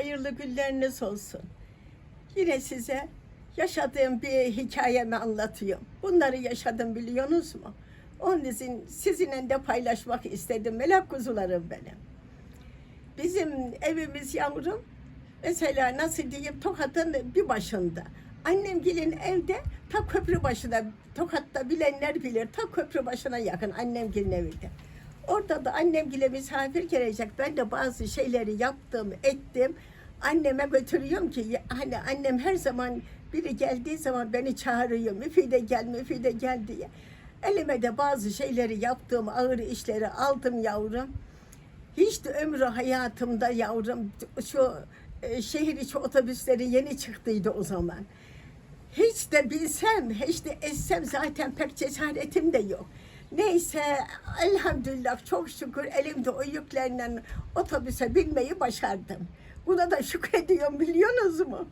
hayırlı günleriniz olsun. Yine size yaşadığım bir hikayemi anlatıyorum. Bunları yaşadım biliyorsunuz mu? Onun için sizinle de paylaşmak istedim. Melek kuzularım benim. Bizim evimiz yavrum mesela nasıl diyeyim Tokat'ın bir başında. Annemgilin evde ta köprü başına Tokat'ta bilenler bilir ta köprü başına yakın annemgilin evinde. Orada da annemgile misafir gelecek. Ben de bazı şeyleri yaptım, ettim. Anneme götürüyorum ki hani annem her zaman biri geldiği zaman beni çağırıyor. Müfide gel, müfide gel diye. Elime de bazı şeyleri yaptığım ağır işleri aldım yavrum. Hiç de ömrü hayatımda yavrum şu e, şehir içi otobüsleri yeni çıktıydı o zaman. Hiç de bilsem, hiç de etsem zaten pek cesaretim de yok. Neyse elhamdülillah çok şükür elimde o yüklerle otobüse binmeyi başardım. Buna da şükrediyorum biliyorsunuz mu?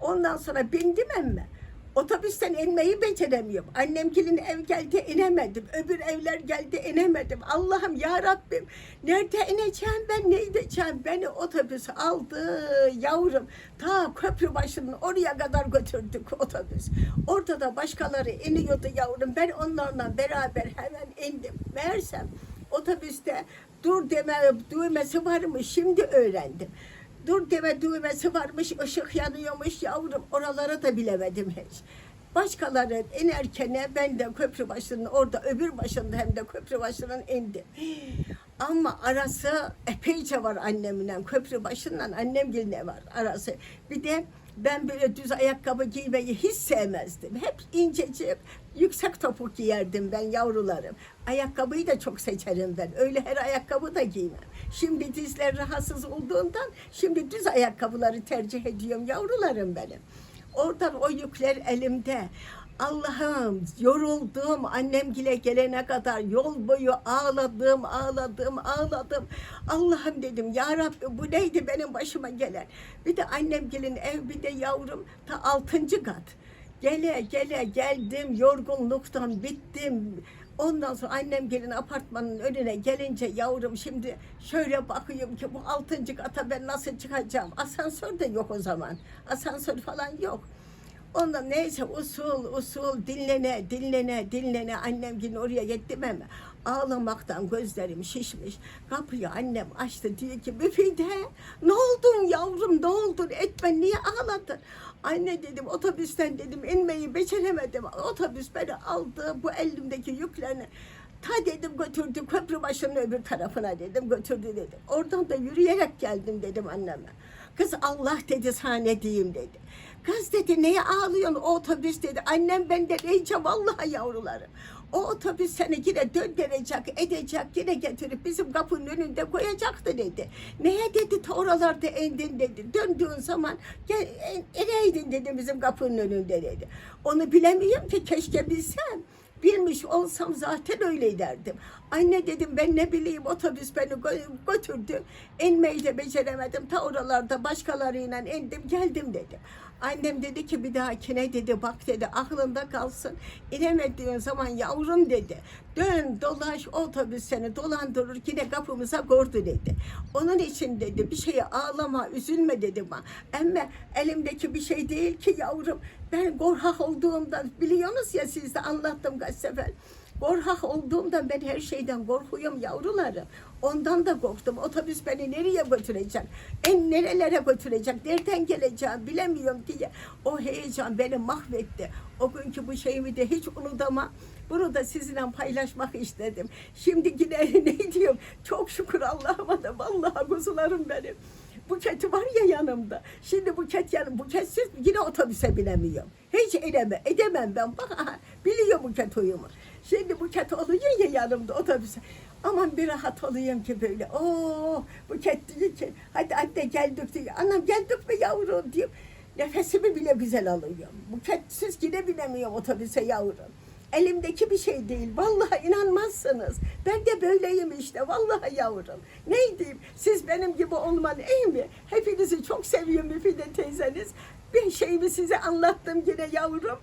Ondan sonra bindim emme. Otobüsten inmeyi beceremiyorum. Annemgilin ev geldi inemedim. Öbür evler geldi inemedim. Allah'ım ya Rabbim nerede ineceğim ben ne edeceğim? Beni otobüs aldı yavrum. Ta köprü başının oraya kadar götürdük otobüs. Orada da başkaları iniyordu yavrum. Ben onlarla beraber hemen indim. Meğersem otobüste dur deme düğmesi var mı şimdi öğrendim. Dur deme düğmesi varmış, ışık yanıyormuş yavrum. Oraları da bilemedim hiç. Başkaları inerken ben de köprü başının orada öbür başında hem de köprü başının indim. Ama arası epeyce var annemle. Köprü başından annem ne var arası. Bir de ben böyle düz ayakkabı giymeyi hiç sevmezdim. Hep incecik, yüksek topuk giyerdim ben yavrularım. Ayakkabıyı da çok seçerim ben. Öyle her ayakkabı da giymem. Şimdi dizler rahatsız olduğundan şimdi düz ayakkabıları tercih ediyorum yavrularım benim. Oradan o yükler elimde. Allah'ım yoruldum annemgile gelene kadar yol boyu ağladım ağladım ağladım. Allah'ım dedim ya Rabbi bu neydi benim başıma gelen. Bir de annemgilin ev bir de yavrum ta altıncı kat. Gele gele geldim yorgunluktan bittim. Ondan sonra annem gelin apartmanın önüne gelince yavrum şimdi şöyle bakıyorum ki bu altıncı kata ben nasıl çıkacağım? Asansör de yok o zaman. Asansör falan yok. Ondan neyse usul usul dinlene dinlene dinlene annem yine oraya gittim ama ağlamaktan gözlerim şişmiş. Kapıyı annem açtı diyor ki Müfide ne oldun yavrum ne oldun etme niye ağladın? Anne dedim otobüsten dedim inmeyi beceremedim. Otobüs beni aldı bu elimdeki yüklerini Ta dedim götürdü köprü başının öbür tarafına dedim götürdü dedim. Oradan da yürüyerek geldim dedim anneme. Kız Allah dedi sana diyeyim dedi. Kız dedi neye ağlıyorsun o otobüs dedi. Annem ben de diyeceğim vallahi yavrularım. O otobüs seni yine döndürecek, edecek, yine getirip bizim kapının önünde koyacaktı dedi. Neye dedi ta oralarda indin dedi. Döndüğün zaman gel, ineydin dedi bizim kapının önünde dedi. Onu bilemiyorum ki keşke bilsem. Bilmiş olsam zaten öyle derdim. Anne dedim ben ne bileyim otobüs beni gö- götürdü. İnmeyi de beceremedim. Ta oralarda başkalarıyla indim geldim dedim. Annem dedi ki bir dahakine dedi bak dedi aklında kalsın. İnemediğin zaman yavrum dedi. Dön dolaş otobüs seni dolandırır yine kapımıza kordu dedi. Onun için dedi bir şeye ağlama üzülme dedi bana. Ama elimdeki bir şey değil ki yavrum. Ben korkak olduğumdan biliyorsunuz ya siz de anlattım kaç sefer. Korkak olduğumdan ben her şeyden korkuyorum yavrularım. Ondan da korktum. Otobüs beni nereye götürecek? En nerelere götürecek? Nereden geleceğim bilemiyorum diye. O heyecan beni mahvetti. O günkü bu şeyimi de hiç unutamam. Bunu da sizinle paylaşmak istedim. Şimdi yine ne diyorum? Çok şükür Allah'ıma da vallahi kuzularım benim. Buket var ya yanımda. Şimdi buket yanım. Buketsiz yine otobüse binemiyorum. Hiç edeme, edemem ben. Bak biliyor buket uyumu. Şimdi buket oluyor ya yanımda otobüse. Aman bir rahat olayım ki böyle. Oo, buket diyor ki hadi anne geldik diyor. Anam geldik mi yavrum diyor. Nefesimi bile güzel alıyorum. Buketsiz yine binemiyorum otobüse yavrum. Elimdeki bir şey değil. Vallahi inanmazsınız. Ben de böyleyim işte. Vallahi yavrum. Ne diyeyim? Siz benim gibi olman iyi mi? Hepinizi çok seviyorum Müfide teyzeniz. Bir şeyimi size anlattım yine yavrum.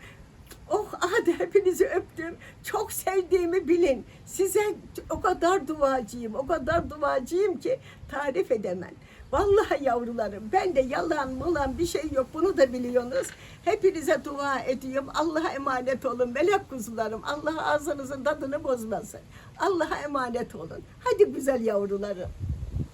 Oh hadi hepinizi öptüm. Çok sevdiğimi bilin. Size o kadar duacıyım, o kadar duacıyım ki tarif edemem. Vallahi yavrularım ben de yalan mulan bir şey yok bunu da biliyorsunuz. Hepinize dua ediyorum. Allah'a emanet olun melek kuzularım. Allah ağzınızın tadını bozmasın. Allah'a emanet olun. Hadi güzel yavrularım.